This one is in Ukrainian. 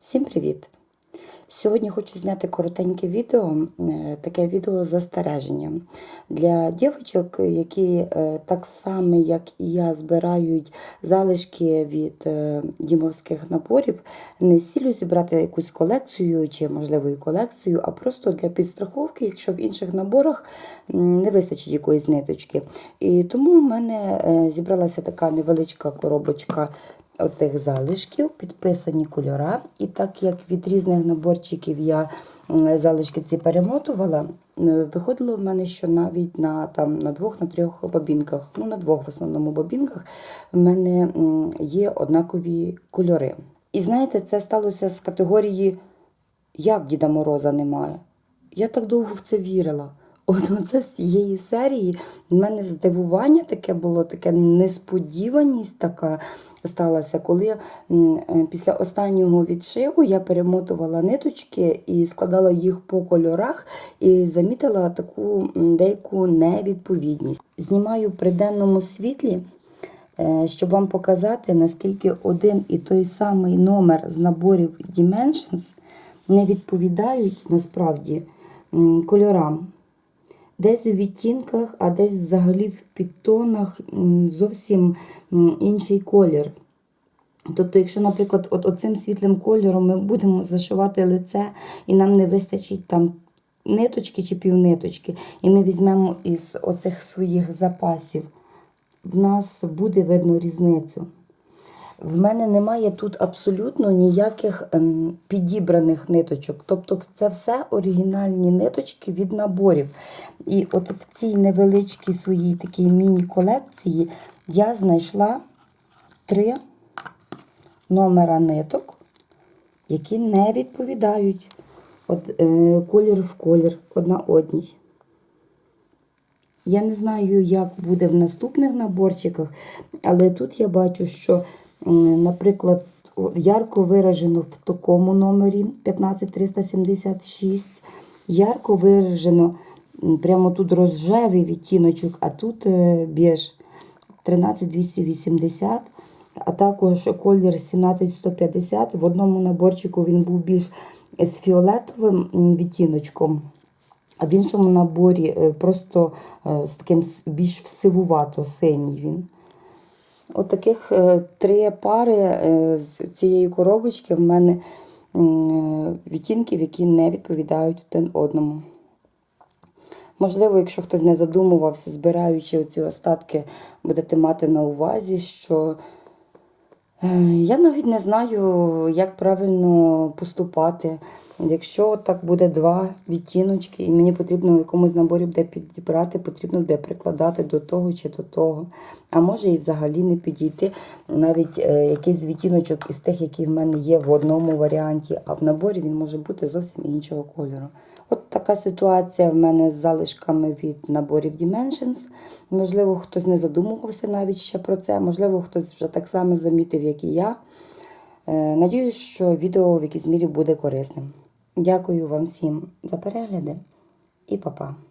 Всім привіт! Сьогодні хочу зняти коротеньке відео, е, таке відео з застереженням для дівчаток, які е, так само, як і я, збирають залишки від е, дімовських наборів. Не з ціллю зібрати якусь колекцію чи, можливо, колекцію, а просто для підстраховки, якщо в інших наборах не вистачить якоїсь ниточки. І тому в мене зібралася така невеличка коробочка отих залишків, підписані кольора. І так як від різних наборчиків я залишки ці перемотувала, виходило в мене, що навіть на, там, на двох, на трьох бобінках, ну на двох в основному бобінках, в мене є однакові кольори. І знаєте, це сталося з категорії Як Діда Мороза немає. Я так довго в це вірила. От оце з цієї серії в мене здивування таке було, таке несподіваність така сталася, коли е, після останнього відшиву я перемотувала ниточки і складала їх по кольорах, і замітила таку деяку невідповідність. Знімаю при денному світлі. е, Щоб вам показати, наскільки один і той самий номер з наборів Dimensions не відповідають насправді кольорам. Десь у відтінках, а десь взагалі в підтонах зовсім інший колір. Тобто, якщо, наприклад, от оцим світлим кольором ми будемо зашивати лице, і нам не вистачить там ниточки чи півниточки, і ми візьмемо із оцих своїх запасів, в нас буде видно різницю. В мене немає тут абсолютно ніяких ем, підібраних ниточок. Тобто це все оригінальні ниточки від наборів. І от в цій невеличкій своїй такій міні-колекції я знайшла три номера ниток, які не відповідають от, е, колір в колір одна одній. Я не знаю, як буде в наступних наборчиках, але тут я бачу, що, наприклад, ярко виражено в такому номері 15376, ярко виражено прямо тут розжевий відтіночок, а тут е, біж 13280, а також колір 17150. В одному наборчику він був більш з фіолетовим відтіночком. А в іншому наборі е, просто е, з таким більш сивувато синій він. От таких е, три пари е, з цієї коробочки в мене е, відтінків, які не відповідають один одному. Можливо, якщо хтось не задумувався, збираючи оці остатки, будете мати на увазі, що Я навіть не знаю, як правильно поступати. Якщо так буде два відтіночки, і мені потрібно в якомусь наборі буде підібрати, потрібно буде прикладати до того чи до того. А може і взагалі не підійти навіть е, якийсь відтіночок із тих, які в мене є в одному варіанті, а в наборі він може бути зовсім іншого кольору. Така ситуація в мене з залишками від наборів Dimensions. Можливо, хтось не задумувався навіть ще про це, можливо, хтось вже так само замітив, як і я. Е, Надіюсь, що відео в якійсь мірі буде корисним. Дякую вам всім за перегляди і па-па.